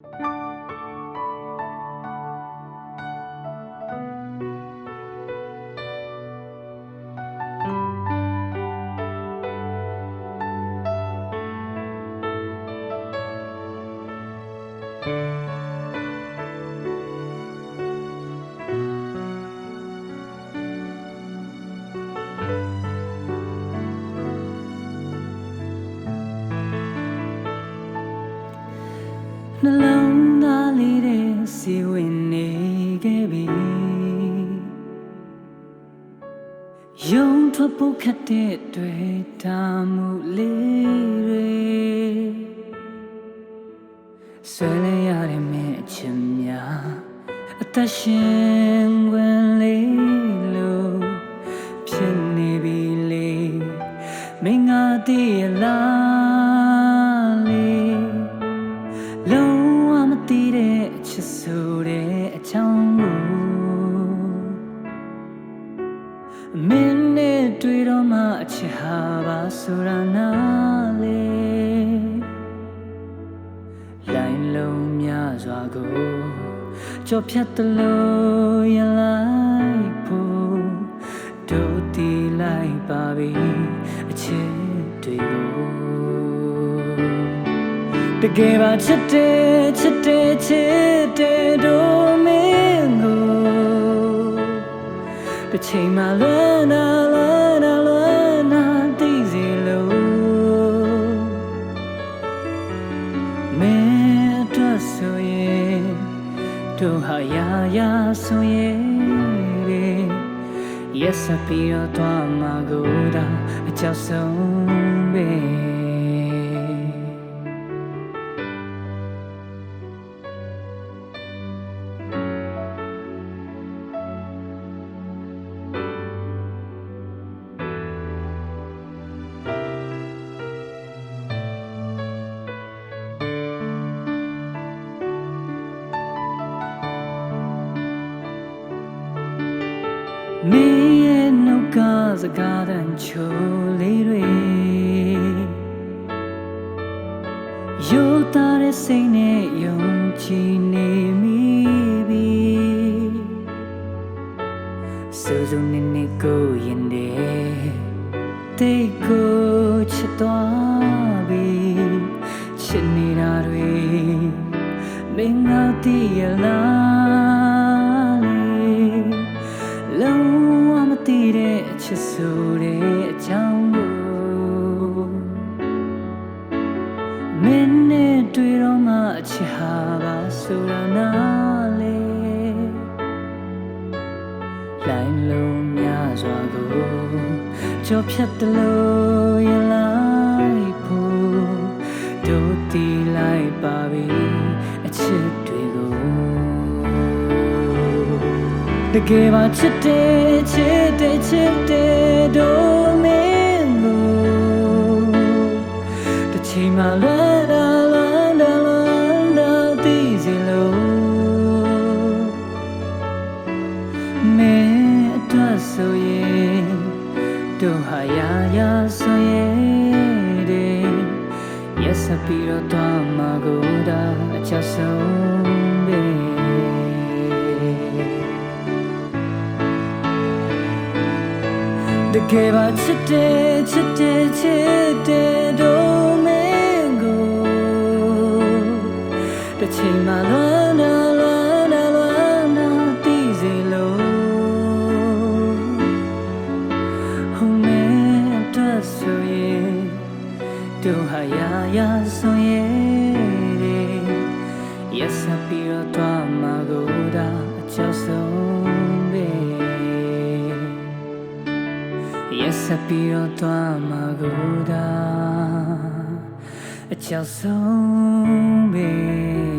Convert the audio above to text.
နှ ယုံထွက်ဖို့ခက်တဲ့တွေ့တာမှုလေးတွေဆွဲလဲရတဲ့မဲအချင်များအသက်ရှင်ဝင်လေးလို့ဖြစ်နေပြီလေမင်းငါတည်ရလားလေလုံးဝမသိတဲ့အချစ်ဆိုတဲ့အချောင်းကိုမင်းနဲ့တွေ့တော့ မှအချစ်ဟာပါဆိုတာနားလေလိုင်းလုံးများစွာကိုကြော်ဖြတ်တလို့ရလိုက်ဖို့တို့တီလိုက်ပါပြီအချစ်တွေကိုတကယ်ပါချစ်တယ်ချစ်တယ်ချစ်တယ်တို့မင်းကိုတစ်ချိန်မှလွမ်းနာလွမ်းနာ ဆိုရင်တို့ဟာရာရာဆိုရင် Yes ပြီးတော့သွားမှာကိုဒါအကြောက်ဆုံး မင်းရဲ့နှုတ်ကစကားတန်ချိုလေးတွေရိုးသားတဲ့စိတ်နဲ့ယုံကြည်နေမိပြီစိုးစုံနေနေကိုရင်တဲ့တိတ်ကိုချစ်သွားပြီချစ်နေတာတွေမင်းငါတည်ရလားလေ လုံးဝမသိတဲ့အချစ်ဆိုတဲ့အကြောင်းကိုမင်းနဲ့တွေ့တော့မှအချစ်ဟာပါဆိုတာနားလေလိုင်းလုံးများစွာကိုကြော်ဖြတ်တလို့ရလိုက်ဖို့တို့တီလိုက်ပါပြီ တကယ်ပါချစ်တယ်ချစ်တယ်ချစ်တယ်တို့မင်းကိုတစ်ချိန်မှလွမ်းတာလွမ်းတာလွမ်းတာသိစေလို့မင်းအတွက်ဆိုရင်တို့ဟာရာရာဆိုရင်တဲ့ Yes ပြီးတော့သွားမှာကိုဒါအချ တကယ်ပါချစ်တယ်ချစ်တယ်ချစ်တယ်တို့မင်းကိုတစ်ချိန်မှလွမ်းနာလွမ်းနာလွမ်းနာသိစေလို့ဟိုမဲအတွက်ဆိုရင်တို့ဟာရာရာဆိုရင်တဲ့ Yes ပြီးတော့သွားမှာကိုဒါအချော ရက်စပ်ပြီးတော့သွားမှာကိုယ်သာအချောက်ဆုံးပဲ